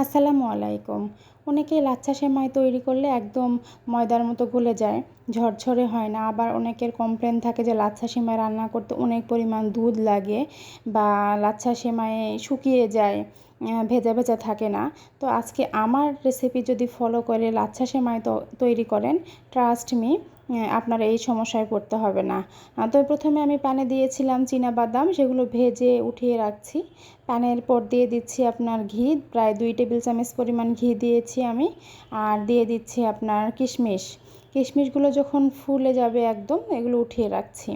আসসালামু আলাইকুম। অনেকে লাচ্ছা সেমাই তৈরি করলে একদম ময়দার মতো গলে যায়, ঝরঝরে হয় না। আবার অনেকের কমপ্লেন থাকে যে লাচ্ছা সেমাই রান্না করতে অনেক পরিমাণ দুধ লাগে বা লাচ্ছা সেমাই শুকিয়ে যায় ভেজা ভেজা থাকে না। তো আজকে আমার রেসিপি যদি ফলো করে লাচ্ছা সেমাই তৈরি করেন ট্রাস্ট মি আপনার এই সমস্যায় পড়তে হবে না। তো প্রথমে আমি প্যানে দিয়েছিলাম বাদাম, সেগুলো ভেজে উঠিয়ে রাখছি। প্যানের পর দিয়ে দিচ্ছি আপনার ঘি, প্রায় দুই টেবিল চামচ পরিমাণ ঘি দিয়েছি আমি, আর দিয়ে দিচ্ছি আপনার কিশমিশ। কিশমিশগুলো যখন ফুলে যাবে একদম, এগুলো উঠিয়ে রাখছি।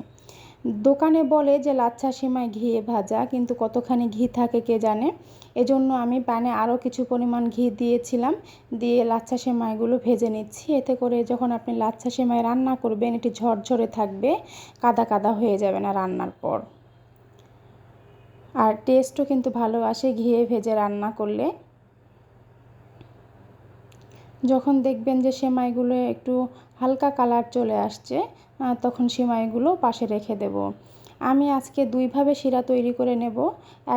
দোকানে বলে যে লাচ্ছা সেমাই ঘিয়ে ভাজা, কিন্তু কতখানি ঘি থাকে কে জানে? এজন্য আমি প্যানে আরও কিছু পরিমাণ ঘি দিয়েছিলাম, দিয়ে লাচ্ছা সেমাইগুলো ভেজে নিচ্ছি। এতে করে যখন আপনি লাচ্ছা সেমাই রান্না করবেন, এটি ঝরঝরে থাকবে, কাদা কাদা হয়ে যাবে না রান্নার পর। আর টেস্টও কিন্তু ভালো আসে ঘিয়ে ভেজে রান্না করলে। যখন দেখবেন যে সেমাইগুলো একটু হালকা কালার চলে আসছে তখন সেমাইগুলো পাশে রেখে দেব। আমি আজকে দুইভাবে শিরা তৈরি করে নেব।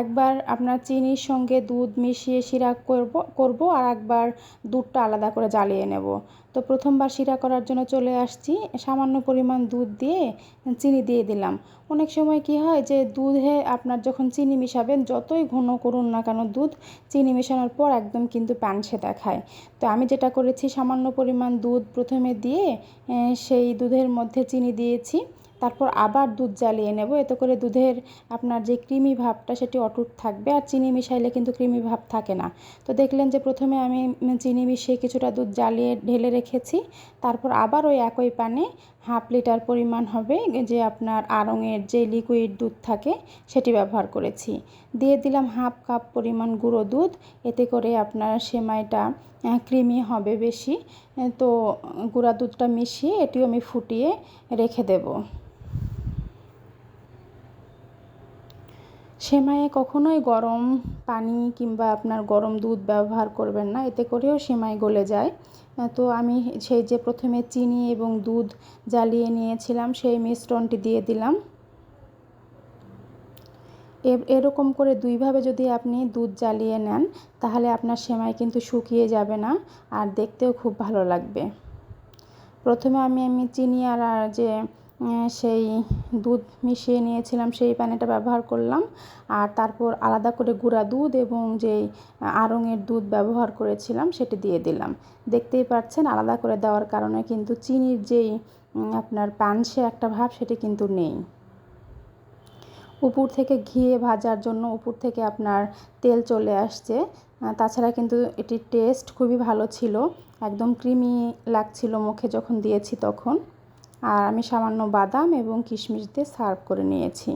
একবার আপনার চিনির সঙ্গে দুধ মিশিয়ে শিরা করব করব আর একবার দুধটা আলাদা করে জ্বালিয়ে নেব। তো প্রথমবার শিরা করার জন্য চলে আসছি। সামান্য পরিমাণ দুধ দিয়ে চিনি দিয়ে দিলাম। অনেক সময় কি হয় যে দুধে আপনার যখন চিনি মিশাবেন, যতই ঘন করুন না কেন দুধ চিনি মেশানোর পর একদম কিন্তু প্যানসে দেখায়। তো আমি যেটা করেছি, সামান্য পরিমাণ দুধ প্রথমে দিয়ে সেই দুধের মধ্যে চিনি দিয়েছি। তারপর আবার দুধ জ্বালিয়ে নেব। এতে করে দুধের আপনার যে ক্রিমি ভাবটা সেটি অটুট থাকবে আর চিনি মিশাইলে কিন্তু ক্রিমি ভাব থাকে না। তো দেখলেন যে প্রথমে আমি চিনি মিশিয়ে কিছুটা দুধ জ্বালিয়ে ঢেলে রেখেছি। তারপর আবার ওই একই পানে হাফ লিটার পরিমাণ হবে যে আপনার আড়ঙের যে লিকুইড দুধ থাকে সেটি ব্যবহার করেছি। দিয়ে দিলাম হাফ কাপ পরিমাণ গুঁড়ো দুধ। এতে করে আপনার সেমাইটা ক্রিমি হবে বেশি। তো গুঁড়া দুধটা মিশিয়ে এটিও আমি ফুটিয়ে রেখে দেবো। সেমাইয়ে কখনোই গরম পানি কিংবা আপনার গরম দুধ ব্যবহার করবেন না, এতে করেও সেমাই গলে যায়। তো আমি সেই যে প্রথমে চিনি এবং দুধ জ্বালিয়ে নিয়েছিলাম, সেই মিশ্রণটি দিয়ে দিলাম। এরকম করে দুইভাবে যদি আপনি দুধ জ্বালিয়ে নেন, তাহলে আপনার সেমাই কিন্তু শুকিয়ে যাবে না আর দেখতেও খুব ভালো লাগবে। প্রথমে আমি আমি চিনি আর যে সেই দুধ মিশিয়ে নিয়েছিলাম, সেই পানিটা ব্যবহার করলাম। আর তারপর আলাদা করে গুঁড়া দুধ এবং যেই আড়ঙের দুধ ব্যবহার করেছিলাম, সেটি দিয়ে দিলাম। দেখতেই পাচ্ছেন, আলাদা করে দেওয়ার কারণে কিন্তু চিনির যেই আপনার পানসে একটা ভাব, সেটি কিন্তু নেই। উপর থেকে ঘিয়ে ভাজার জন্য উপর থেকে আপনার তেল চলে আসছে। তাছাড়া কিন্তু এটির টেস্ট খুবই ভালো ছিল। একদম ক্রিমি লাগছিল মুখে যখন দিয়েছি তখন। আর আমি সামান্য বাদাম এবং কিশমিশ দিয়ে সার্ভ করে নিয়েছি।